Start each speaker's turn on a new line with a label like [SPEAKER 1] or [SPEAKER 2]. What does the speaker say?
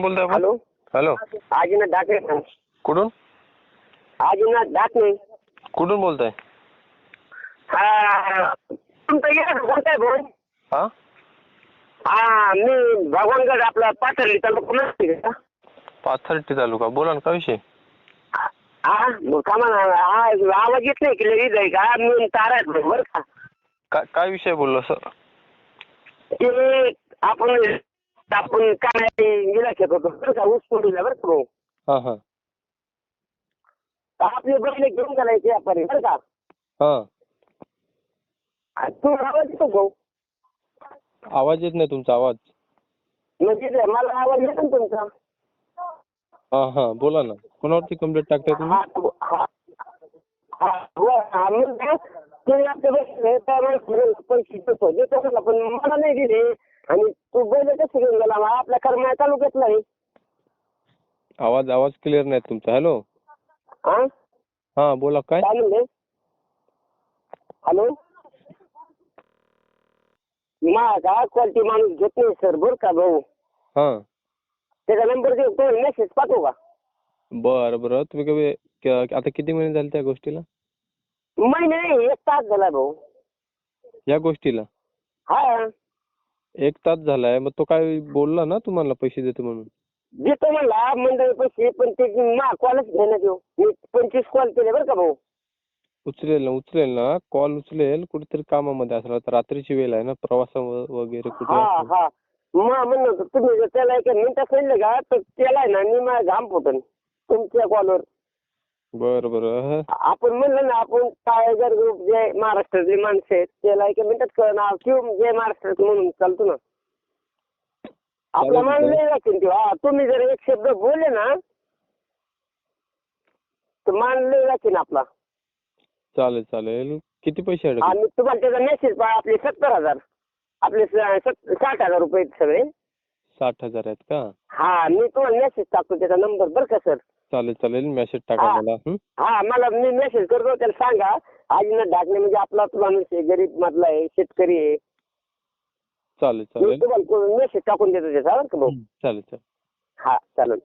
[SPEAKER 1] कोण बोलताय आपण?
[SPEAKER 2] हॅलो?
[SPEAKER 1] हॅलो.
[SPEAKER 2] आजीनाथ डाकणे
[SPEAKER 1] कुठून?
[SPEAKER 2] आजीनाथ डाकणे
[SPEAKER 1] कुठून बोलताय?
[SPEAKER 2] हा तुमचं ये कोणता आहे फोन
[SPEAKER 1] हा?
[SPEAKER 2] हा मी भगवानगड आपला पाथर्डी तालुका माहिती का?
[SPEAKER 1] पाथर्टी तालुका. बोला ना काय विषय?
[SPEAKER 2] हा कामा हा आवाज येत नाही क्लिअर आहे का? मी तारा आहेत बरं का?
[SPEAKER 1] काय काय विषय बोललो सर
[SPEAKER 2] ते आपण आपण काय इलाक्यात होतो. बरं का ऊस तोडीला बरं का भाऊ.
[SPEAKER 1] हा हा.
[SPEAKER 2] तर आपले बैल घेऊन गेलायचे व्यापारी बरं का?
[SPEAKER 1] हा.
[SPEAKER 2] आणि तू आवाज येतो भाऊ.
[SPEAKER 1] आवाज येत नाही तुमचा आवाज.
[SPEAKER 2] म्हणजे ते मला आवाज येतो ना तुमचा.
[SPEAKER 1] हा हा. बोला ना. कोणावरती कंप्लेंट टाकताय तुम्ही?
[SPEAKER 2] हा तो- हा. हा हो, हा, मग काय? ते आपले बैल त्यावेळेस फिरून पैसे देतो. देतो म्हणला, पण मला नाही दिले. आणि तू बैल कसं घेऊन गेला मग आपल्या कर्मा तालुक्यातला आहे
[SPEAKER 1] आवाज आवाज क्लिअर नाही तुमचा. हॅलो
[SPEAKER 2] हा
[SPEAKER 1] हा बोला काय?
[SPEAKER 2] काय म्हणले? हॅलो मा का क्वालिटी माणूस घेत नाही सर बरं का भाऊ?
[SPEAKER 1] हा.
[SPEAKER 2] त्याचा नंबर देऊ तो मेसेज पाठवू का?
[SPEAKER 1] बरं बरं. तुम्ही कधी क- आता किती महिने झाले त्या गोष्टीला?
[SPEAKER 2] महिने नाही एक तास झाला भाऊ.
[SPEAKER 1] या गोष्टीला?
[SPEAKER 2] हा.
[SPEAKER 1] एक तास झालाय मग तो काय बोलला ना तुम्हाला पैसे देतो म्हणून?
[SPEAKER 2] देतो म्हणला मंडळी पैसे पण ते मा कॉलच घेण्यात येऊ मी पंचवीस कॉल केले बरं का भाऊ.
[SPEAKER 1] उचलेल ना उचलेल ना कॉल उचलेल कुठेतरी कामामध्ये असला. तर रात्रीची वेळ आहे ना प्रवासा वगैरे कुठे
[SPEAKER 2] हा
[SPEAKER 1] असेल.
[SPEAKER 2] हा. मग म्हणलं होतं तुम्ही जर त्याला एका मिनिटात सांगितलं का तर त्याला आहे ना मी माझा घाम फुटन तुमच्या कॉलवर.
[SPEAKER 1] बरं बरं.
[SPEAKER 2] आपण म्हणलं ना आपण टायगर ग्रुप जे महाराष्ट्रातले माणसं आहेत त्याला एका मिनिटात कळणार किंवा जे महाराष्ट्रात म्हणून चालतो ना. आपला मान
[SPEAKER 1] सर.
[SPEAKER 2] लय राखीन तो. हा तुम्ही जर एक शब्द बोलले ना तर मान लय राखीन आपला.
[SPEAKER 1] चालेल चालेल. किती पैसे अडकले
[SPEAKER 2] आणि तुम्हाला त्याचा मेसेज पहा आपले सत्तर हजार. आपले स- सत- साठ हजार रुपये आहेत सगळे.
[SPEAKER 1] साठ हजार आहेत का?
[SPEAKER 2] हा मी तुम्हाला मेसेज टाकतो त्याचा नंबर बरं का सर
[SPEAKER 1] चालेल चालेल. मेसेज टाका
[SPEAKER 2] हा.
[SPEAKER 1] मला. हं?
[SPEAKER 2] हा मला मी मेसेज करतो त्याला सांगा. आजीनं ढाकणे म्हणजे आपला माणूस आहे गरीब मधला आहे शेतकरी आहे.
[SPEAKER 1] चालेल
[SPEAKER 2] मी
[SPEAKER 1] चालेल
[SPEAKER 2] तुम्हाला मेसेज टाकून देतो त्याचा बरं का भाऊ?
[SPEAKER 1] चालेल चालेल.
[SPEAKER 2] हा चालेल.